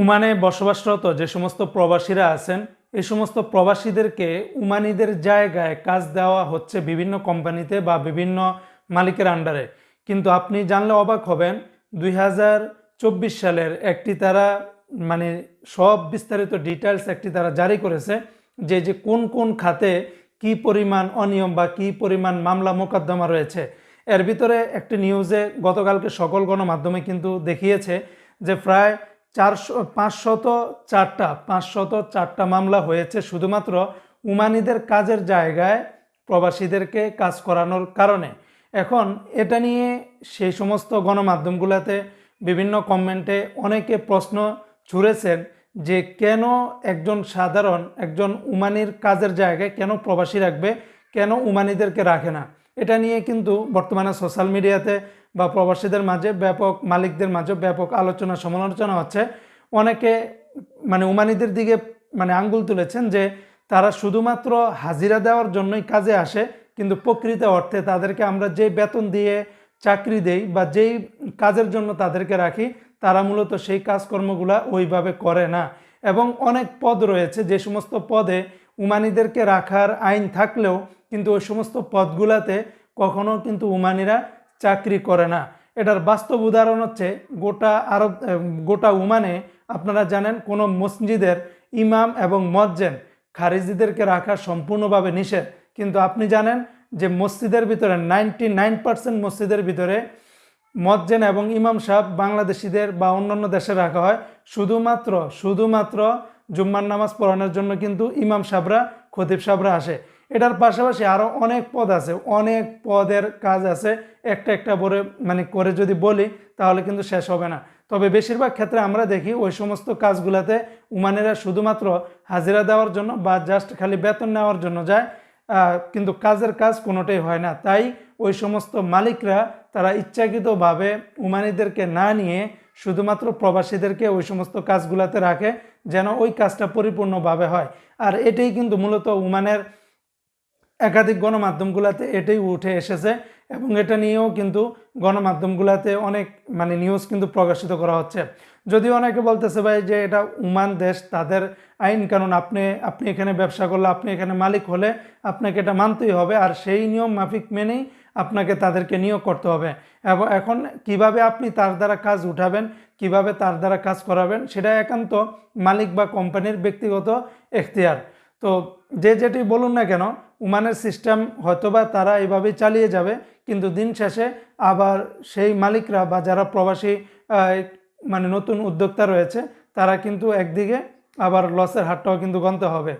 উমানে বসবাসরত যে সমস্ত প্রবাসীরা আছেন এই সমস্ত প্রবাসীদেরকে উমানিদের জায়গায় কাজ দেওয়া হচ্ছে বিভিন্ন কোম্পানিতে বা বিভিন্ন মালিকের আন্ডারে। কিন্তু আপনি জানলে অবাক হবেন, দুই সালের একটি তারা মানে সব বিস্তারিত ডিটেলস একটি তারা জারি করেছে যে যে কোন কোন খাতে কি পরিমাণ অনিয়ম বা কি পরিমাণ মামলা মোকদ্দমা রয়েছে। এর ভিতরে একটি নিউজে গতকালকে সকল গণমাধ্যমে কিন্তু দেখিয়েছে যে, প্রায় চারশো, পাঁচশত চারটা পাঁচশত চারটা মামলা হয়েছে শুধুমাত্র উমানিদের কাজের জায়গায় প্রবাসীদেরকে কাজ করানোর কারণে। এখন এটা নিয়ে সেই সমস্ত গণমাধ্যমগুলোতে বিভিন্ন কমেন্টে অনেকে প্রশ্ন ছুড়েছেন যে কেন একজন সাধারণ, একজন উমানির কাজের জায়গায় কেন প্রবাসী রাখবে, কেন উমানিদেরকে রাখে না? এটা নিয়ে কিন্তু বর্তমানে সোশ্যাল মিডিয়াতে বা প্রবাসীদের মাঝে ব্যাপক, মালিকদের মাঝে ব্যাপক আলোচনা, সমালোচনা হচ্ছে। অনেকে মানে উমানিদের দিকে মানে আঙ্গুল তুলেছেন যে তারা শুধুমাত্র হাজিরা দেওয়ার জন্যই কাজে আসে, কিন্তু প্রকৃত অর্থে তাদেরকে আমরা যে বেতন দিয়ে চাকরি দেই বা যেই কাজের জন্য তাদেরকে রাখি, তারা মূলত সেই কাজকর্মগুলা ওইভাবে করে না। এবং অনেক পদ রয়েছে, যে সমস্ত পদে উমানিদেরকে রাখার আইন থাকলেও কিন্তু ওই সমস্ত পদগুলাতে কখনো কিন্তু উমানিরা চাকরি করে না। এটার বাস্তব উদাহরণ হচ্ছে গোটা আরব গোটা উমানে আপনারা জানেন কোনো মসজিদের ইমাম এবং মজ্জেন খারিজিদেরকে রাখা সম্পূর্ণভাবে নিষেধ। কিন্তু আপনি জানেন যে মসজিদের ভিতরে নাইনটি নাইন পার্সেন্ট মসজিদের ভিতরে মজ্জেন এবং ইমাম সাহেব বাংলাদেশিদের বা অন্যান্য দেশে রাখা হয়। শুধুমাত্র শুধুমাত্র জুম্মার নামাজ পড়ানোর জন্য কিন্তু ইমাম সাহেবরা, খতিব সাহেবরা আসে। এটার পাশাপাশি আরও অনেক পদ আছে, অনেক পদের কাজ আছে, একটা একটা করে মানে করে যদি বলি, তাহলে কিন্তু শেষ হবে না। তবে বেশিরভাগ ক্ষেত্রে আমরা দেখি ওই সমস্ত কাজগুলোতে উমানেরা শুধুমাত্র হাজিরা দেওয়ার জন্য বা জাস্ট খালি বেতন নেওয়ার জন্য যায় কিন্তু কাজের কাজ কোনোটাই হয় না। তাই ওই সমস্ত মালিকরা তারা ইচ্ছাকৃতভাবে উমানিদেরকে না নিয়ে শুধুমাত্র প্রবাসীদেরকে ওই সমস্ত কাজগুলোতে রাখে, যেন ওই কাজটা পরিপূর্ণভাবে হয়। আর এটাই কিন্তু মূলত উমানের একাধিক গণমাধ্যমগুলোতে এটাই উঠে এসেছে এবং এটা নিয়েও কিন্তু গণমাধ্যমগুলোতে অনেক মানে নিউজ কিন্তু প্রকাশিত করা হচ্ছে। যদিও অনেকে বলতেছে ভাই যে এটা উমান দেশ, তাদের আইন কানুন, আপনি আপনি এখানে ব্যবসা করলে, আপনি এখানে মালিক হলে আপনাকে এটা মানতেই হবে আর সেই নিয়ম মাফিক মেনেই আপনাকে তাদেরকে নিয়োগ করতে হবে। এবং এখন কীভাবে আপনি তার দ্বারা কাজ উঠাবেন, কীভাবে তার দ্বারা কাজ করাবেন সেটা একান্ত মালিক বা কোম্পানির ব্যক্তিগত এখতিয়ার। তো যে যেটি বলুন না কেন, উমানের সিস্টেম হয়তোবা তারা এভাবেই চালিয়ে যাবে, কিন্তু দিন শেষে আবার সেই মালিকরা বা যারা প্রবাসী মানে নতুন উদ্যোক্তা রয়েছে, তারা কিন্তু একদিকে আবার লসের হারটাও কিন্তু গণতে হবে।